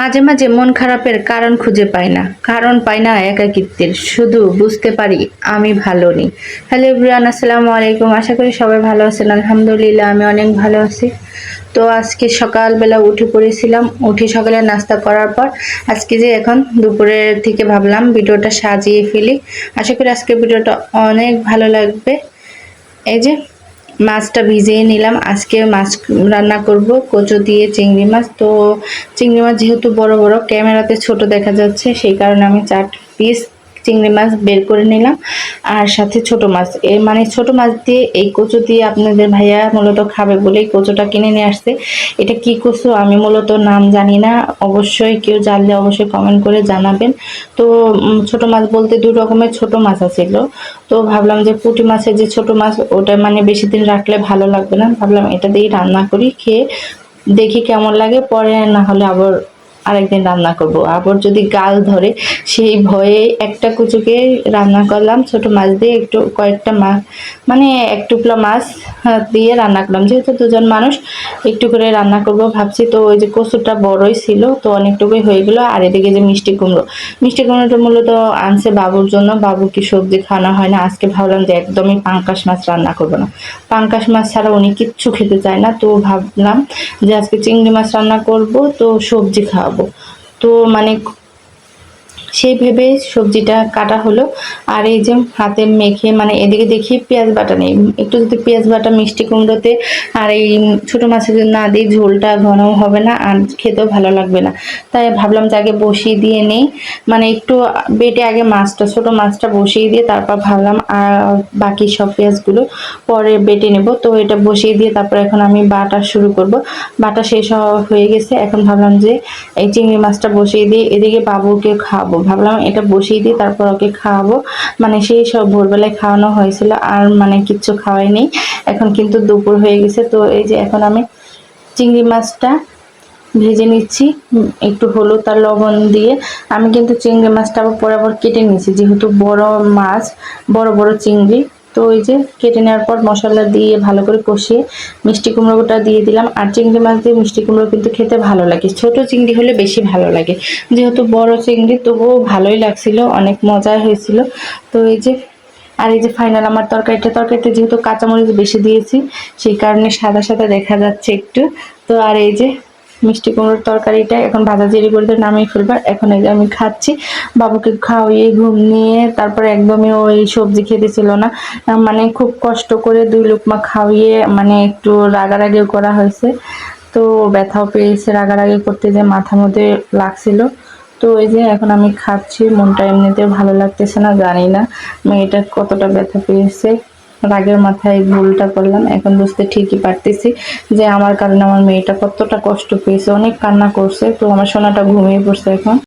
মাঝে মাঝে মন খারাপের কারণ খুঁজে পাই না। কারণ পাই না একাকিত্বের। শুধু বুঝতে পারি আমি ভালো নেই। হ্যালো ইব্রান আসসালামু আলাইকুম। আশা করি সবাই ভালো আছেন। আলহামদুলিল্লাহ, আমি অনেক ভালো আছি। তো আজকে সকালবেলা উঠে পড়েছিলাম। উঠে সকালে নাস্তা করার পর আজকে যে এখন দুপুরের থেকে ভাবলাম ভিডিওটা সাজিয়ে ফেলি। আশা করি আজকে ভিডিওটা অনেক ভালো লাগবে। এই যে মাছটা ভিজিয়ে নিলাম। আজকে মাছ রান্না করব, কচু দিয়ে চিংড়ি মাছ। তো চিংড়ি মাছ যেহেতু বড় বড়, ক্যামেরাতে ছোট দেখা যাচ্ছে, সেই কারণে আমি চার পিস চিংড়ি মাছ বের করে নিলাম। আর সাথে ছোট মাছ। এর মানে ছোট মাছ দিয়ে এই কচু দিয়ে আপনাদের ভাইয়া মূলত খাবে বলেই কচুটা কিনে নিয়ে আসছে। এটা কি কচু আমি মূলত নাম জানি না। অবশ্যই কেউ জানলে অবশ্যই কমেন্ট করে জানাবেন। তো ছোট মাছ বলতে দু রকমের ছোট মাছ আছিল। তো ভাবলাম যে পুঁটি মাছের যে ছোট মাছ, ওটা মানে বেশি দিন রাখলে ভালো লাগবে না। ভাবলাম এটা দিয়েই রান্না করি, খেয়ে দেখি কেমন লাগে। পরে না হলে আবার আরেকদিন রান্না করব। আবার যদি গাল ধরে, সেই ভয়ে একটা কুচুকে রান্না করলাম, ছোট মাছ দিয়ে একটু কয়েকটা মাছ মানে এক টুকরা মাছ দিয়ে রান্না করলাম। যেহেতু দুজন মানুষ, একটু করে রান্না করব ভাবছি। তো ওই যে কচুটা বড়ই ছিল, তো অনেকটুকুই হয়ে গেলো। আর এদিকে যে মিষ্টি কুমড়ো, মিষ্টি কুমড়োটা মূলত আনছে বাবুর জন্য। বাবু কি সবজি খাওয়ানো হয় না, আজকে ভাবলাম যে একদমই পাঙ্কাশ মাছ রান্না করব না। পাঙ্কাশ মাছ ছাড়া উনি কিচ্ছু খেতে চায় না, তো ভাবলাম যে আজকে চিংড়ি মাছ রান্না করব, তো সবজি খাওয়াবো। তো মানে সেই ভেবে সবজিটা কাটা হলো। আর এই যে হাতে মেখে মানে এদিকে দেখি পেঁয়াজ বাটা নেই। একটু যদি পেঁয়াজ বাটা, মিষ্টি কুমড়োতে, আর এই ছোট মাছের না দিই ঝোলটা ঘন হবে না, আর খেতেও ভালো লাগবে না। তাই ভাবলাম যে আগে বসিয়ে দিয়ে নেই। মানে একটু বেটে আগে মাছটা, ছোট মাছটা বসিয়ে দিয়ে তারপর ভাবলাম, আর বাকি সব পেঁয়াজগুলো পরে বেটে নেব। তো এটা বসিয়ে দিয়ে তারপর এখন আমি বাটা শুরু করব। বাটা শেষ হয়ে গেছে। এখন ভাবলাম যে এই চিংড়ি মাছটা বসিয়ে দিয়ে এদিকে বাবুকে খাওয়াবো ভাবলাম এটা বসিয়ে দিয়ে তারপর ওকে খাওয়াবো। মানে সেই সব ভোরবেলায় খাওয়ানো হয়েছিল, আর মানে কিচ্ছু খাওয়াই নেই। এখন কিন্তু দুপুর হয়ে গেছে, তো এই যে এখন আমি চিংড়ি মাছটা ভেজে নিচ্ছি একটু হলুদ আর লবণ দিয়ে। আমি কিন্তু চিংড়ি মাছটা আবার পরে আবার কেটে নিয়েছি, যেহেতু বড় মাছ, বড় বড় চিংড়ি। তো ওই যে কেটে নেওয়ার পর মশলা দিয়ে ভালো করে কষিয়ে মিষ্টি কুমড়োটা দিয়ে দিলাম। আর চিংড়ি মাছ দিয়ে মিষ্টি কুমড়ো কিন্তু খেতে ভালো লাগে। ছোট চিংড়ি হলে বেশি ভালো লাগে। যেহেতু বড় চিংড়ি, তবুও ভালোই লাগছিল, অনেক মজাই হয়েছিল। তো এই যে, আর এই যে ফাইনাল আমার তরকারিটা, তরকারিতে যেহেতু কাঁচামরিচ বেশি দিয়েছি, সেই কারণে সাদা সাদা দেখা যাচ্ছে একটু। তো আর এই যে মিষ্টি কুমড়োর তরকারিটা এখন ভাজা জিরে করে নামিয়ে ফেলবার এখন এই যে আমি খাচ্ছি। বাবুকে খাওয়িয়ে ঘুম নিয়ে তারপরে একদমই ওই সবজি খেতে ছিল না। মানে খুব কষ্ট করে দুই লোকমা খাওয়িয়ে মানে একটু রাগারাগিও করা হয়েছে। তো ব্যথাও পেয়েছে রাগারাগি করতে যে মাথার মধ্যে লাগছিল। তো এই যে এখন আমি খাচ্ছি, মনটা এমনিতেও ভালো লাগতেছে না, জানি না। মেয়েটা কতটা ব্যথা পেয়েছে। রাগের মাথায় ভুলটা করলাম, এখন বুঝতে ঠিকই পারতেছি যে আমার কারণে আমার মেয়েটা কতটা কষ্ট পেয়েছে, অনেক কান্না করছে, তো আমার সোনাটা ঘুমিয়ে পড়ছে এখন।